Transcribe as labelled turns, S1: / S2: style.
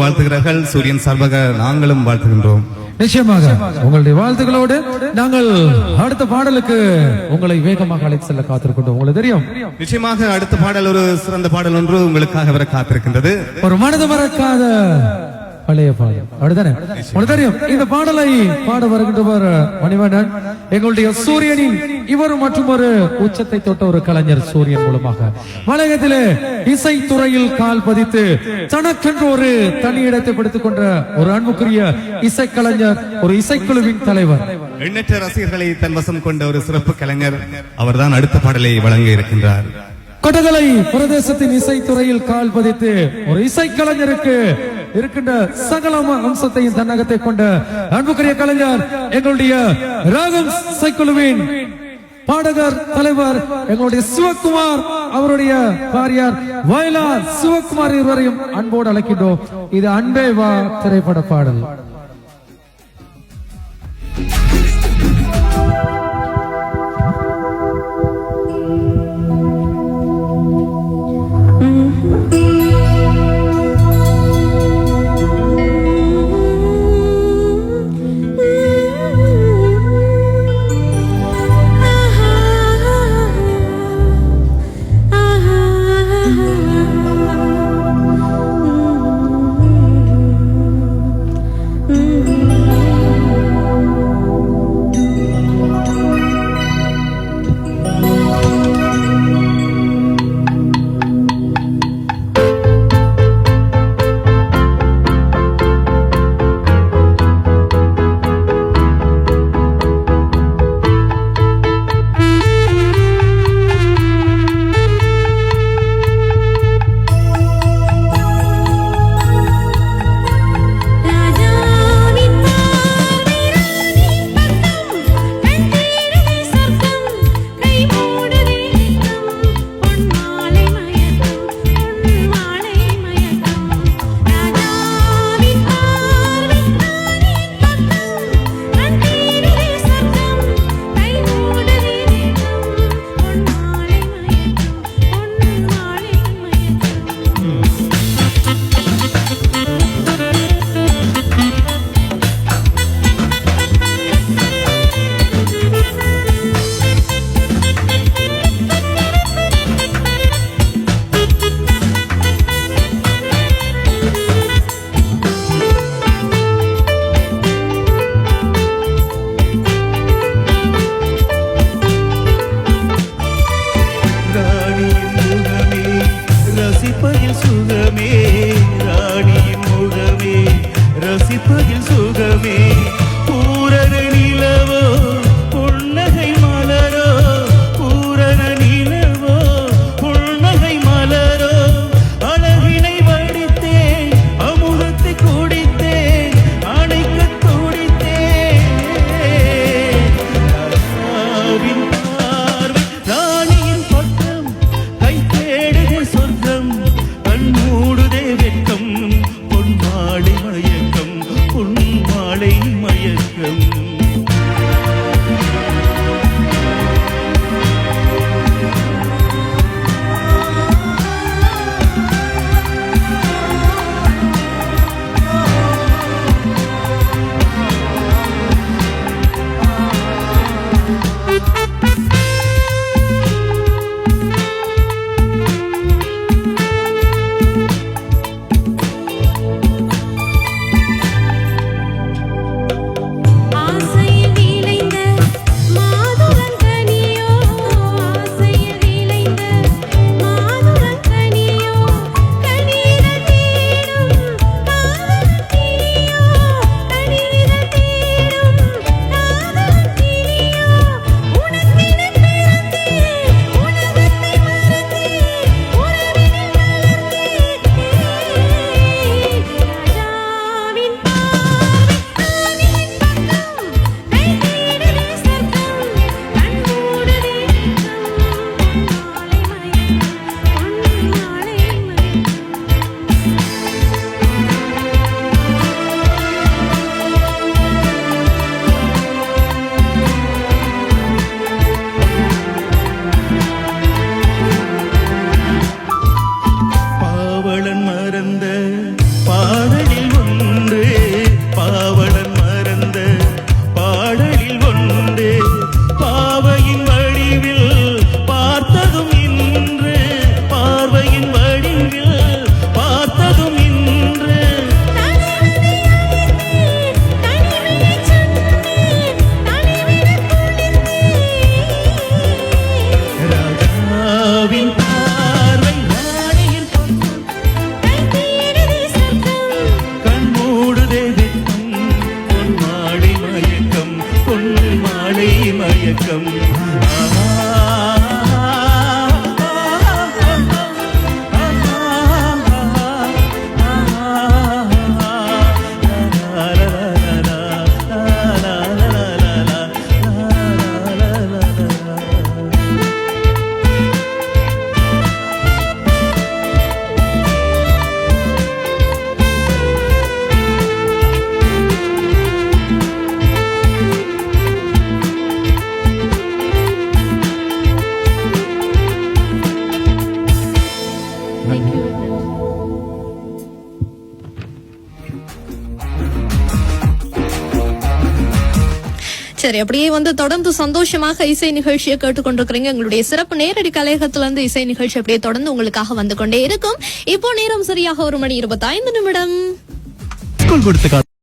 S1: வாழ்த்துகிறார்கள். சூரியன் சார்பாக நாங்களும் வாழ்த்துகின்றோம்.
S2: நிச்சயமாக உங்களுடைய வாழ்த்துக்களோடு நாங்கள் அடுத்த பாடலுக்கு உங்களை வேகமாக அழைத்து செல்ல காத்திருக்கின்றோம். உங்களுக்கு தெரியும்.
S1: நிச்சயமாக அடுத்த பாடல் ஒரு சிறந்த பாடல் ஒன்று உங்களுக்காக வர காத்திருக்கின்றது.
S2: ஒரு மனது மறக்காத பழைய பாடல். அப்படித்தானே தெரியும் இந்த பாடலை பாட வருகின்றவர் மணிவண்ணன். எங்களுடைய சூரியனின் இவர் மற்றும் ஒரு உச்சத்தை தொட்ட ஒரு கலைஞர் சூரியன் மூலமாக. மலையகத்திலே இசைத்துறையில் கால் பதித்து தனக்கென்று ஒரு தனி இடத்தை பிடித்துக் கொண்ட ஒரு அன்புக்குரிய இசைக்கலைஞர் ஒரு இசைக்குழுவின் தலைவர்.
S1: எண்ணற்ற ரசிகர்களை தன் வசம் கொண்ட ஒரு சிறப்பு கலைஞர் அவர்தான் அடுத்த பாடலை வழங்க இருக்கின்றார்.
S2: கொடகலை பிரதேசத்தின் இசைத்துறையில் கால் பதித்து ஒரு இசைக்கலைஞருக்கு இருக்கின்ற சகல அம்சத்தையும் தன்னகத்தை கொண்ட அன்புக்குரிய கலைஞர் எங்களுடைய ராகம் சைக்குழுவின் பாடகர் தலைவர் எங்களுடைய சிவகுமார் அவருடைய பாரியார் வயலார் சிவகுமார் இருவரையும் அன்போடு அழைக்கின்றோம். இது அன்பே வா திரைப்பட பாடல்.
S3: சரி அப்படியே வந்து தொடர்ந்து சந்தோஷமாக இசை நிகழ்ச்சியை கேட்டுக்கொண்டிருக்கிறீங்க. எங்களுடைய சிறப்பு நேரடி கலையகத்துல இருந்து இசை நிகழ்ச்சி அப்படியே தொடர்ந்து உங்களுக்காக வந்து கொண்டே இருக்கும். இப்போ நேரம் சரியாக ஒரு மணி இருபத்தி ஐந்து நிமிடம்